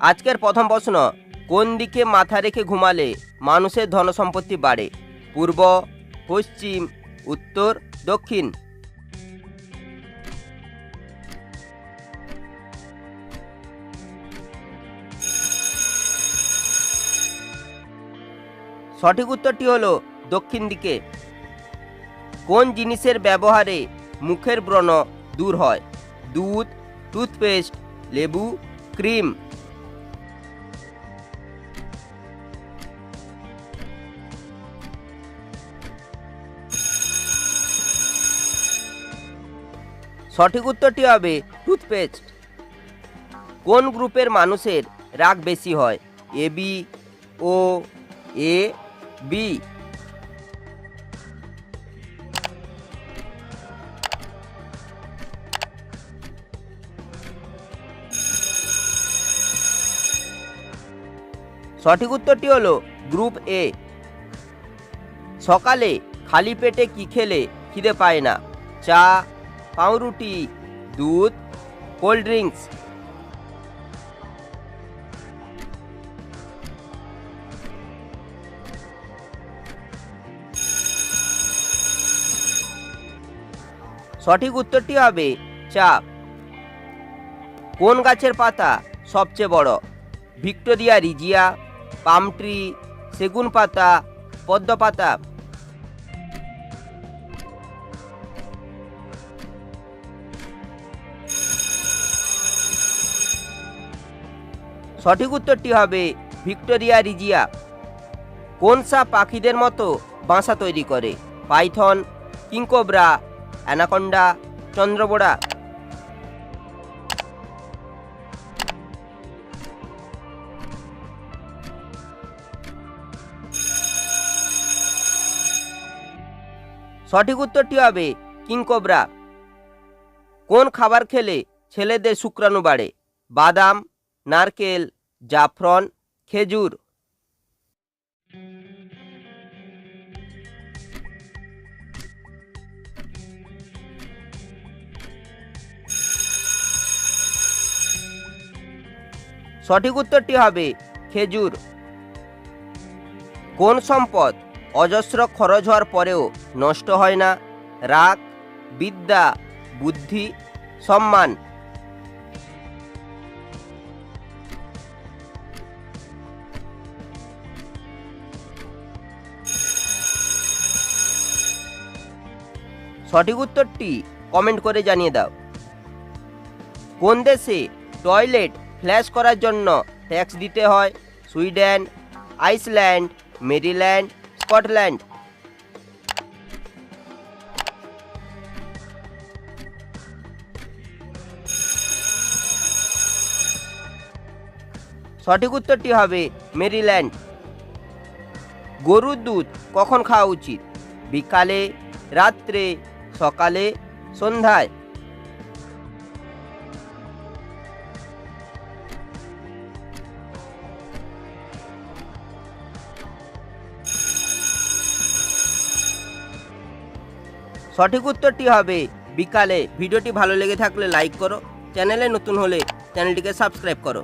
আজকের প্রথম প্রশ্ন, কোন দিকে মাথা রেখে ঘুমালে মানুষের ধনসম্পত্তি বাড়ে? পূর্ব, পশ্চিম, উত্তর, দক্ষিণ? সঠিক উত্তরটি হলো দক্ষিণ দিকে। কোন জিনিসের ব্যবহারে মুখের ব্রণ দূর হয়? দুধ, টুথপেস্ট, লেবু, ক্রিম। সঠিক উত্তরটি হবে টুথপেস্ট। কোন গ্রুপের মানুষের রাগ বেশি হয়? A B O A B সঠিক উত্তরটি হলো গ্রুপ এ সকালে খালি পেটে কি খেলে খিদে পায় না? চা পাউরুটি, দুধ, কোল্ড ড্রিঙ্কস। সঠিক উত্তরটি হবে চা কোন গাছের পাতা সবচেয়ে বড়? ভিক্টোরিয়া রিজিয়া, পাম ট্রি, সেগুন পাতা, পদ্ম পাতা। সঠিক উত্তরটি হবে ভিক্টোরিয়া রিজিয়া। কোন সাপ পাখিদের মতো বাসা তৈরি করে? পাইথন, কিংকোবরা, অ্যানাকন্ডা, চন্দ্রবোড়া। সঠিক উত্তরটি হবে কিংকোবরা। কোন খাবার খেলে ছেলেদের শুক্রাণু বাড়ে? বাদাম, নারকেল জাফরন খেজুর। সঠিক উত্তরটি হবে খেজুর। কোন সম্পদ অজস্র খরচ হওয়ার পরেও নষ্ট হয় না? রাগ, বিদ্যা, বুদ্ধি, সম্মান। সঠিক উত্তরটি কমেন্ট করে জানিয়ে দাও। কোন দেশে টয়লেট ফ্ল্যাশ করার জন্য ট্যাক্স দিতে হয়? Sweden, Iceland, Maryland, Scotland. সঠিক উত্তরটি হবে মেরিল্যান্ড। গরুর দুধ কখন খাওয়া উচিত? বিকালে, রাত্রে সকালে সন্ধ্যায়। সঠিক উত্তরটি হবে বিকালে। ভিডিওটি ভালো লেগে থাকলে লাইক করো। চ্যানেলে নতুন হলে চ্যানেলটিকে সাবস্ক্রাইব করো।